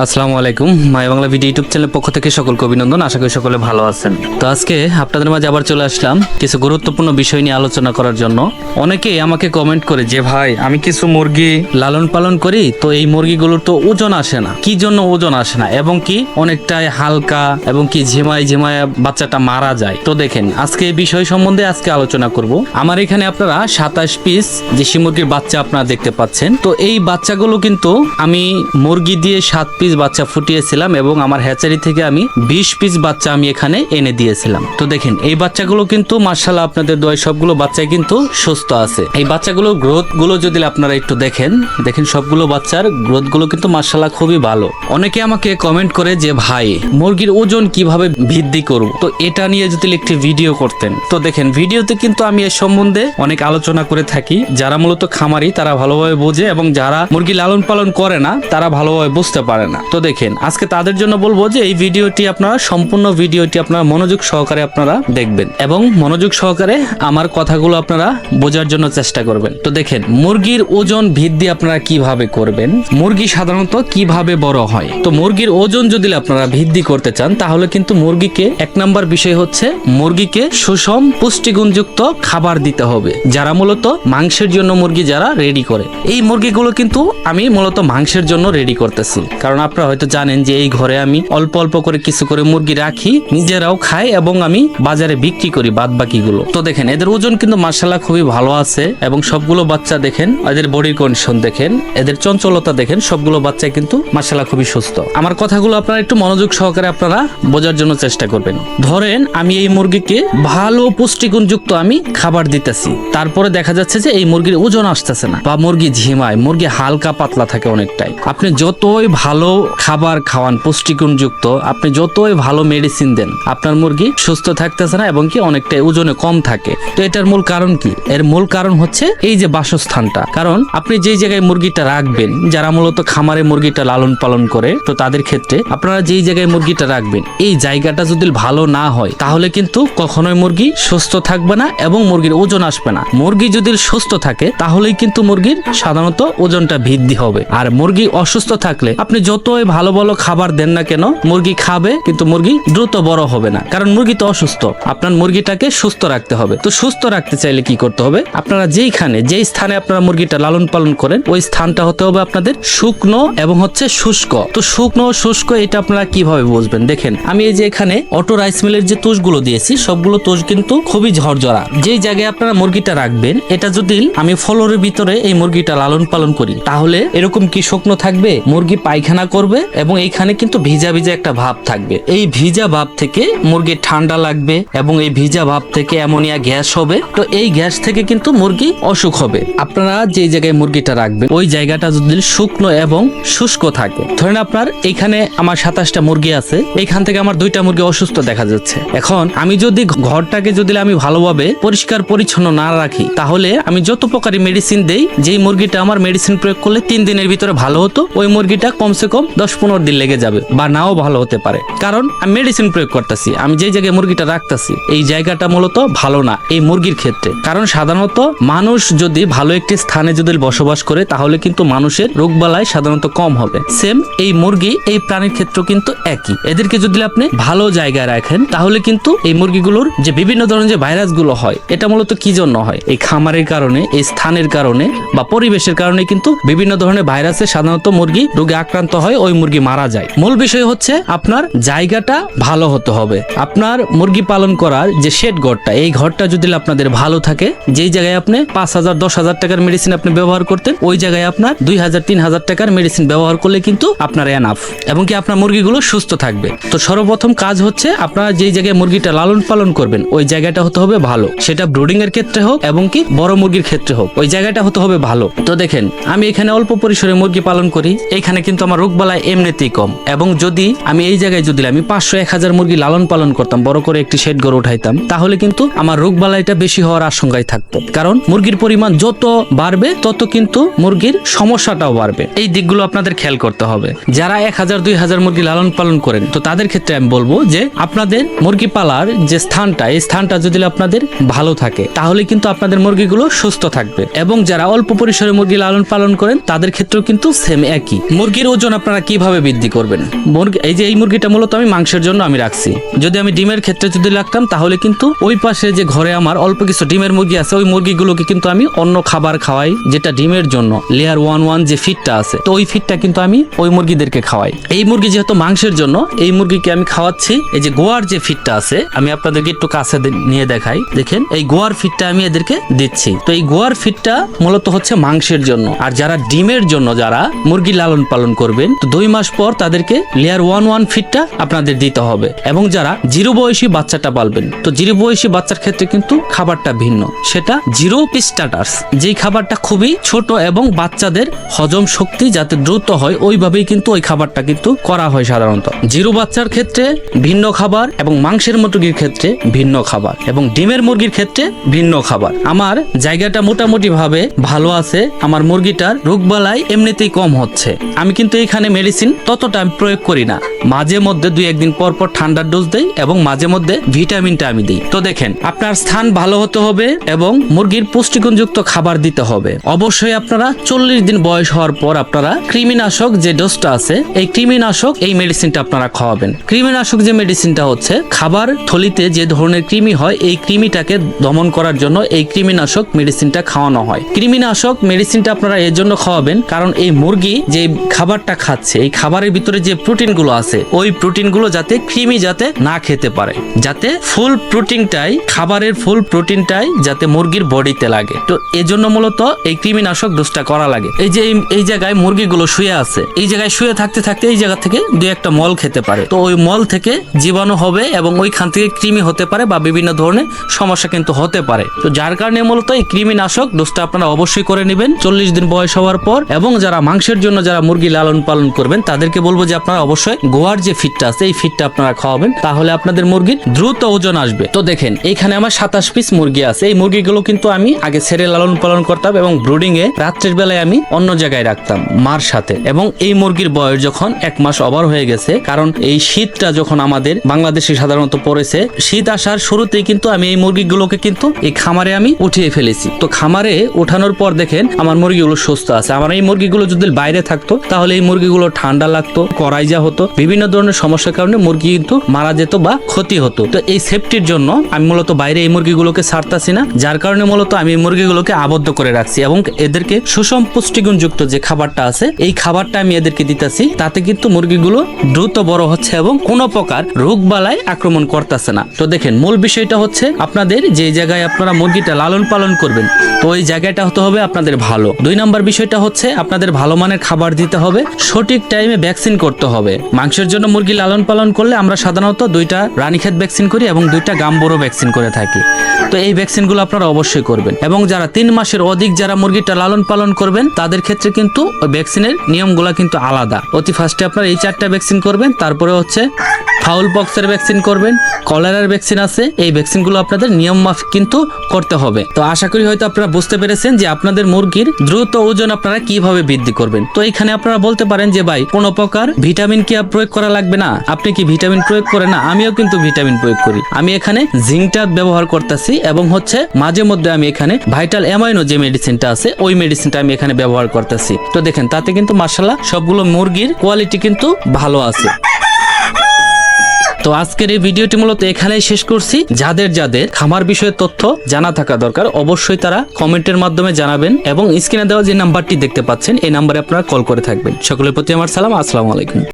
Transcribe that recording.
আসসালামু আলাইকুম। মাই Bangla video YouTube চ্যানেলের পক্ষ থেকে সকলকে অভিনন্দন। আশা করি সকলে ভালো আছেন। তো আজকে আপনাদের মাঝে আবার চলে আসলাম কিছু গুরুত্বপূর্ণ বিষয় নিয়ে আলোচনা করার জন্য। অনেকেই আমাকে কমেন্ট করে যে, ভাই, আমি কিছু মুরগি লালন পালন করি, তো এই মুরগিগুলোর তো ওজন আসে না। কি জন্য ওজন আসে না? এবং কি অনেকটাই হালকা এবং কি ঝিমায় ঝিমায় বাচ্চাটা মারা যায়। তো দেখেন, আজকে এই বিষয় সম্বন্ধে আজকে আলোচনা করব। আমার এখানে আপনারা সাতাশ পিস দেশি মুরগির বাচ্চা আপনারা দেখতে পাচ্ছেন। তো এই বাচ্চাগুলো কিন্তু আমি মুরগি দিয়ে সাত পিস বাচ্চা ফুটিয়েছিলাম এবং আমার হ্যাচারি থেকে আমি বিশ পিস বাচ্চা আমি এখানে এনে দিয়েছিলাম। তো দেখেন, এই বাচ্চাগুলো কিন্তু মার্শাল্লাহ আপনাদের দোয়ায় সবগুলো বাচ্চাই কিন্তু সুস্থ আছে। এই বাচ্চাগুলোর গ্রোথগুলো যদি আপনারা একটু দেখেন দেখেন সবগুলো বাচ্চার গ্রোথগুলো কিন্তু মার্শাল্লাহ খুবই ভালো। অনেকে আমাকে কমেন্ট করে যে, ভাই, মুরগির ওজন কীভাবে বৃদ্ধি করব? তো এটা নিয়ে যদি একটি ভিডিও করতেন। তো দেখেন ভিডিওতে কিন্তু আমি এর সম্বন্ধে অনেক আলোচনা করে থাকি। যারা মূলত খামারি, তারা ভালোভাবে বোঝে এবং যারা মুরগি লালন পালন করে না, তারা ভালোভাবে বুঝতে পারে না। তো দেখেন, আজকে তাদের জন্য বলব যে এই ভিডিওটি আপনারা, সম্পূর্ণ ভিডিওটি আপনারা মনোযোগ সহকারে আপনারা দেখবেন এবং মনোযোগ সহকারে আমার কথাগুলো আপনারা বোঝার জন্য চেষ্টা করবেন। তো দেখেন, মুরগির ওজন ভিত্তি আপনারা কীভাবে করবেন? মুরগি সাধারণত কীভাবে বড় হয়? তো মুরগির ওজন যদি আপনারা ভিত্তি করতে চান, তাহলে কিন্তু মুরগিকে, এক নাম্বার বিষয় হচ্ছে মুরগিকে সুষম পুষ্টিগুণযুক্ত খাবার দিতে হবে, যারা মূলত মাংসের জন্য মুরগি যারা রেডি করে। এই মুরগিগুলো কিন্তু আমি মূলত মাংসের জন্য রেডি করতেছি। কারণ আপনারা হয়তো জানেন যে এই ঘরে আমি অল্প অল্প করে কিছু করে মুরগি রাখি, নিজেরাও খাই এবং আমি বাজারে বিক্রি করি বাদ বাকিগুলো তো দেখেন, এদের ওজন কিন্তু মার্শাল্লাহ খুবই ভালো আছে এবং সবগুলো বাচ্চা দেখেন, এদের বডির কন্ডিশন দেখেন, এদের চঞ্চলতা দেখেন, সবগুলো বাচ্চা কিন্তু মার্শাল্লাহ খুবই সুস্থ। আমার কথাগুলো আপনারা একটু মনোযোগ সহকারে আপনারা বোঝার জন্য চেষ্টা করবেন। ধরেন, আমি এই মুরগিকে ভালো পুষ্টিগুণযুক্ত আমি খাবার দিতেছি। তারপরে দেখা যাচ্ছে যে এই মুরগির ওজন আসতেছে না। বা মুরগি ঝিমায়, মুরগি হালকা পাতলা থাকে অনেকটাই। আপনি যতই ভালো খাবার খাওয়ান, পুষ্টিগুণযুক্ত, আপনি যতই ভালো মেডিসিন দেন, আপনার মুরগি সুস্থ থাকতেছে না এবং কি অনেকটাই ওজনে কম থাকে। তো এটার মূল কারণ কি? এর মূল কারণ হচ্ছে এই যে বাসস্থানটা। কারণ আপনি যেই জায়গায় মুরগিটা রাখবেন, যারা মূলত খামারে মুরগিটা লালন পালন করে, তো তাদের ক্ষেত্রে আপনারা যেই জায়গায় মুরগিটা রাখবেন, এই জায়গাটা যদি ভালো না হয়, তাহলে কিন্তু কখনোই মুরগি সুস্থ থাকবে না এবং মুরগির ওজন আসবে না। মুরগি যদি সুস্থ থাকে, তাহলেই কিন্তু মুরগির সাধারণত ওজনটা বৃদ্ধি হবে। আর মুরগি অসুস্থ থাকলে আপনি যতই ভালো ভালো খাবার দেন না কেন, মুরগি খাবে, কিন্তু মুরগি দ্রুত বড় হবে না। কারণ মুরগি তো অসুস্থ। আপনার মুরগিটাকে সুস্থ রাখতে হবে। তো সুস্থ রাখতে চাইলে কি করতে হবে? আপনারা যেইখানে, যেই স্থানে আপনারা মুরগিটা লালন পালন করেন, ওই স্থানটা হতে হবে আপনাদের শুকনো এবং হচ্ছে শুষ্ক। তো শুকনো শুষ্ক, এটা আপনারা কীভাবে বুঝবেন? দেখেন, আমি এই যে এখানে অটো রাইস মিলের যে তুষগুলো দিয়েছি, সবগুলো তুষ কিন্তু খুবই ঝরঝরা। যেই জায়গায় আপনারা মুরগিটা রাখবেন, এটা যদি আমি ফলোরের ভিতরে এই মুরগিটা লালন পালন করি, তাহলে এরকম কি শুকনো থাকবে? মুরগি পায়খানা করবে এবং এইখানে কিন্তু ভিজা ভিজা একটা ভাব থাকবে। এই ভিজা ভাব থেকে মুরগি ঠান্ডা লাগবে এবং এই ভিজা ভাব থেকে অ্যামোনিয়া গ্যাস হবে। তো এই গ্যাস থেকে কিন্তু মুরগি অসুখ হবে। আপনারা যে জায়গায় মুরগিটা রাখবেন, ওই জায়গাটা যদি শুকনো এবং শুষ্ক থাকে। ধরেন আপনার এখানে আমার সাতাশটা মুরগি আছে এইখান থেকে আমার দুইটা মুরগি অসুস্থ দেখা যাচ্ছে। এখন আমি যদি ঘরটাকে যদি আমি ভালোভাবে পরিষ্কার পরিচ্ছন্ন না রাখি, তাহলে আমি যত প্রকারই মেডিসিন দেই, যেই মুরগিটা আমার মেডিসিন প্রয়োগ করলে তিন দিনের ভিতরে ভালো হতো, ওই মুরগিটা কমসে কম দশ পনেরো দিন লেগে যাবে বা নাও ভালো হতে পারে। কারণ আমি মেডিসিন প্রয়োগ করতেছি, আমি যেই জায়গায় মুরগিটা রাখতেছি, এই জায়গাটা মূলত ভালো না, এই মুরগির ক্ষেত্রে। কারণ সাধারণত মানুষ যদি ভালো একটি স্থানে যদি বসবাস করে, তাহলে কিন্তু মানুষের রোগবালাই সাধারণত কম হবে। সেম এই মুরগি, এই প্রাণীর ক্ষেত্র কিন্তু একই। এদেরকে যদি আপনি ভালো জায়গায় রাখেন, তাহলে কিন্তু এই মুরগিগুলোর যে বিভিন্ন ধরনের যে ভাইরাসগুলো হয়, এটা মূলত কি জন্য হয়? এই খামারের কারণে, এই স্থানের কারণে বা পরিবেশের কারণে কিন্তু বিভিন্ন ধরনের ভাইরাসে সাধারণত মুরগি রোগে আক্রান্ত হয়। ওই মুরগি মারা যায়। মূল বিষয় হচ্ছে আপনার জায়গাটা ভালো হতে হবে। আপনার মুরগি পালন করার যে শেড ঘরটা, এই ঘরটা যদি আপনাদের ভালো থাকে, যেই জায়গায় আপনি পাঁচ হাজার, দশ হাজার টাকার মেডিসিন আপনি ব্যবহার করতেন, ওই জায়গায় আপনার দুই হাজার, তিন হাজার টাকার মেডিসিন ব্যবহার করলে কিন্তু আপনার এনাফ এবং কি আপনার মুরগিগুলো সুস্থ থাকবে। তো সর্বপ্রথম কাজ হচ্ছে আপনারা যেই জায়গায় মুরগিটা লালন পালন করবেন, ওই জায়গাটা হতে হবে ভালো। সেটা ব্রুডিং এর ক্ষেত্রে হোক এবং কি বড় মুরগির ক্ষেত্রে হোক, ওই জায়গাটা হতে হবে ভালো। তো দেখেন, আমি এখানে অল্প পরিসরে মুরগি পালন করি, এখানে কিন্তু আমার রোগবালাই এমনিতেই কম। এবং যদি আমি এই জায়গায় যদি আমি পাঁচশো এক হাজার মুরগি লালন পালন করতাম, বড় করে একটি শেড গড়ে উঠাইতাম, তাহলে কিন্তু আমার রোগবালাইটা বেশি হওয়ার আশঙ্কায় থাকতো। কারণ মুরগির পরিমাণ যত বাড়বে, তত কিন্তু মুরগির সমস্যাটাও বাড়বে। এই দিকগুলো আপনাদের খেয়াল করতে হবে। যারা এক হাজার, দুই হাজার মুরগি লালন পালন করেন, তো তাদের ক্ষেত্রে আমি বলব যে, আপনাদের মুরগি পালার যে স্থানটা, এই স্থানটা যদি আপনাদের ভালো থাকে, তাহলে কিন্তু আপনাদের মুরগিগুলো সুস্থ থাকবে। এবং যারা অল্প পরিসরে মুরগি লালন পালন করেন, তাদের ক্ষেত্রেও কিন্তু সেম একই। মুরগির ওজন আপনারা কীভাবে বৃদ্ধি করবেন? মুরগি, এই যে এই মুরগিটা মূলত আমি মাংসের জন্য আমি রাখছি। যদি আমি ডিমের ক্ষেত্রে যদি রাখতাম, তাহলে কিন্তু ওই পাশে যে ঘরে আমার অল্প কিছু ডিমের মুরগি আছে, ওই মুরগিগুলোকে কিন্তু আমি অন্য খাবার খাওয়াই, যেটা ডিমের জন্য। লেয়ার ওয়ান ওয়ান যে ফিটটা আছে, তো ওই ফিটটা কিন্তু আমি ওই মুরগিদেরকে খাওয়াই। এই মুরগি যেহেতু মাংসের জন্য, এই মুরগিকে আমি খাওয়াচ্ছি। এই যে গোয়ার যে ফিটটা আছে, আমি আপনাদেরকে একটু কাছে নিয়ে দেখাই। দেখেন, এই গোয়ার ফিটটা আমি এদেরকে দিচ্ছি। তো এই গোয়ার ফিটটা মূলত হচ্ছে মাংসের জন্য। আর যারা ডিমের জন্য যারা মুরগি লালন পালন করবেন তো দুই মাস পর তাদেরকে লেয়ার ওয়ান ওয়ান ফিটটা আপনাদের দিতে হবে। এবং যারা জিরো বয়সী বাচ্চাটা পালবেন, তো জিরো বয়সী বাচ্চার ক্ষেত্রে কিন্তু খাবারটা ভিন্ন। সেটা জিরো স্টার্টার্স যেই খাবারটা খুবই ছোট এবং বাচ্চাদের হজম শক্তি যাতে দ্রুত হয়, ওইভাবেই কিন্তু ওই খাবারটা কিন্তু করা হয় সাধারণত। জিরো বাচ্চার ক্ষেত্রে ভিন্ন খাবার এবং মাংসের মুরগির ক্ষেত্রে ভিন্ন খাবার এবং ডিমের মুরগির ক্ষেত্রে ভিন্ন খাবার। আমার জায়গাটা মোটামুটি ভাবে ভালো আছে, আমার মুরগিটার রোগবালাই এমনিতেই কম হচ্ছে। আমি কিন্তু এখানে মেডিসিন ততটা আমি প্রয়োগ করি না। মাঝে মধ্যে দুই একদিন পর পর ঠান্ডার ডোজ দেই এবং মাঝে মধ্যে ভিটামিনটা আমি দিই। তো দেখেন, আপনার স্থান ভালো হতে হবে এবং মুরগির পুষ্টিগুণযুক্ত খাবার দিতে হবে। অবশ্যই আপনারা চল্লিশ দিন বয়স হওয়ার পর আপনারা কৃমিনাশক যে ডোজটা আছে, এই কৃমিনাশক, এই মেডিসিনটা আপনারা খাওয়াবেন। কৃমিনাশক যে মেডিসিনটা হচ্ছে, খাবার থলিতে যে ধরনের কৃমি হয়, এই কৃমিটাকে দমন করার জন্য এই কৃমিনাশক মেডিসিনটা খাওয়ানো হয়। কৃমিনাশক মেডিসিনটা আপনারা এর জন্য খাওয়াবেন, কারণ এই মুরগি যে খাবারটা খাচ্ছে। এই খাবারের ভিতরে যে প্রোটিনগুলো আছে, ওই প্রোটিনগুলো যাতে কৃমি যাতে না খেতে পারে, যাতে ফুল প্রোটিনটাই, খাবারের ফুল প্রোটিনটাই যাতে মুরগির বডিতে লাগে। তো এজন্য মূলত এই কৃমিনাশক ডোজটা করা লাগে। এই যে এই- জায়গায় মুরগিগুলো শুয়ে আছে, এই জায়গায় শুয়ে থাকতে থাকতে এই জায়গা থেকে দুই একটা মল খেতে পারে। তো ওই মল থেকে জীবাণু হবে এবং ওইখান থেকে কৃমি হতে পারে বা বিভিন্ন ধরনের সমস্যা কিন্তু হতে পারে। তো যার কারণে মূলত এই কৃমিনাশক ডোজটা আপনারা অবশ্যই করে নেবেন। চল্লিশ দিন বয়স হওয়ার পর এবং যারা মাংসের জন্য যারা মুরগি লালন পালন করবেন, তাদেরকে বলব যে আপনারা অবশ্যই গোয়ার যে ফিটটা আছে, এই ফিটটা আপনারা খাওয়াবেন। তাহলে আপনাদের মুরগির দ্রুত ওজন আসবে। তো দেখেন, এখানে আমার সাতাশ পিস মুরগি আছে। এই মুরগিগুলো কিন্তু আমি আগে ছেড়ে লালন পালন করতাম এবং ব্রুডিং এ রাত্রের বেলায় আমি অন্য জায়গায় রাখতাম, মার সাথে। এবং এই মুরগির বয়স যখন এক মাস ওভার হয়ে গেছে, কারণ এই শীতটা যখন আমাদের বাংলাদেশে সাধারণত পড়েছে, শীত আসার শুরুতেই কিন্তু আমি এই মুরগিগুলোকে কিন্তু এই খামারে আমি উঠিয়ে ফেলেছি। তো খামারে ওঠানোর পর দেখেন, আমার মুরগিগুলো সুস্থ আছে। আমার এই মুরগিগুলো যদি বাইরে থাকতো, তাহলে এই মুরগিগুলো ঠান্ডা লাগতো করাইজা হতো, বিভিন্ন ধরনের সমস্যার কারণে মুরগি কিন্তু মারা যেত বা ক্ষতি হতো। তো এই সেফটির জন্য আমি মূলত বাইরে এই মুরগিগুলোকে ছাড়তাছি না, যার কারণে মূলত আমি মুরগিগুলোকে আবদ্ধ করে রাখছি এবং এদেরকে সুষম পুষ্টিগুণযুক্ত যে খাবারটা আছে, এই খাবারটা আমি এদেরকে দিতেছি, তাতে কিন্তু মুরগিগুলো দ্রুত বড় হচ্ছে এবং কোনো প্রকার রোগ বালাই আক্রমণ করতেছে না। তো দেখেন, মূল বিষয়টা হচ্ছে আপনাদের যে জায়গায় আপনারা মুরগিটা লালন পালন করবেন, তো ওই জায়গাটা হতে হবে আপনাদের ভালো। দুই নাম্বার বিষয়টা হচ্ছে আপনাদের ভালো মানের খাবার দিতে হবে সঠিক টাইমে ভ্যাকসিন করতে হবে। মাংসের জন্য মুরগি লালন পালন করলে আমরা সাধারণত দুইটা রানীক্ষেত ভ্যাকসিন করি এবং দুইটা গাম্বরো ভ্যাকসিন করে থাকি। তো এই ভ্যাকসিনগুলো আপনারা অবশ্যই করবেন। এবং যারা তিন মাসের অধিক যারা মুরগিটা লালন পালন করবেন, তাদের ক্ষেত্রে কিন্তু ভ্যাকসিনের নিয়মগুলো কিন্তু আলাদা। অতি ফার্স্টে আপনারা এই চারটা ভ্যাকসিন করবেন, তারপরে হচ্ছে ফাউল পক্সের ভ্যাকসিন করবেন, কলেরার ভ্যাকসিন আছে, এই ভ্যাকসিনগুলো আপনাদের নিয়ম মাফিক কিন্তু করতে হবে। তো আশা করি হয়তো আপনারা বুঝতে পেরেছেন যে আপনাদের মুরগির দ্রুত ওজন আপনারা কীভাবে বৃদ্ধি করবেন। তো এখানে আপনারা বলতে পারেন যে, ভাই, কোনো প্রকার ভিটামিন কি প্রয়োগ করা লাগবে না? আপনি কি ভিটামিন প্রয়োগ করেন না? আমিও কিন্তু ভিটামিন প্রয়োগ করি। আমি এখানে জিঙ্কটা ব্যবহার করতেছি এবং হচ্ছে মাঝে মধ্যে আমি এখানে ভাইটাল অ্যামাইনো যে মেডিসিনটা আছে, ওই মেডিসিনটা আমি এখানে ব্যবহার করতেছি। তো দেখেন, তাতে কিন্তু মার্শাল্লাহ সবগুলো মুরগির কোয়ালিটি কিন্তু ভালো আছে। তো আজকের এই ভিডিওটি মূলত এখানেই শেষ করছি। যাদের যাদের খামার বিষয়ে তথ্য জানা থাকা দরকার, অবশ্যই তারা কমেন্টের মাধ্যমে জানাবেন এবং স্ক্রিনে দেওয়া যে নাম্বারটি দেখতে পাচ্ছেন, এই নাম্বারে আপনারা কল করে থাকবেন। সকলের প্রতি আমার সালাম, আসসালামু আলাইকুম।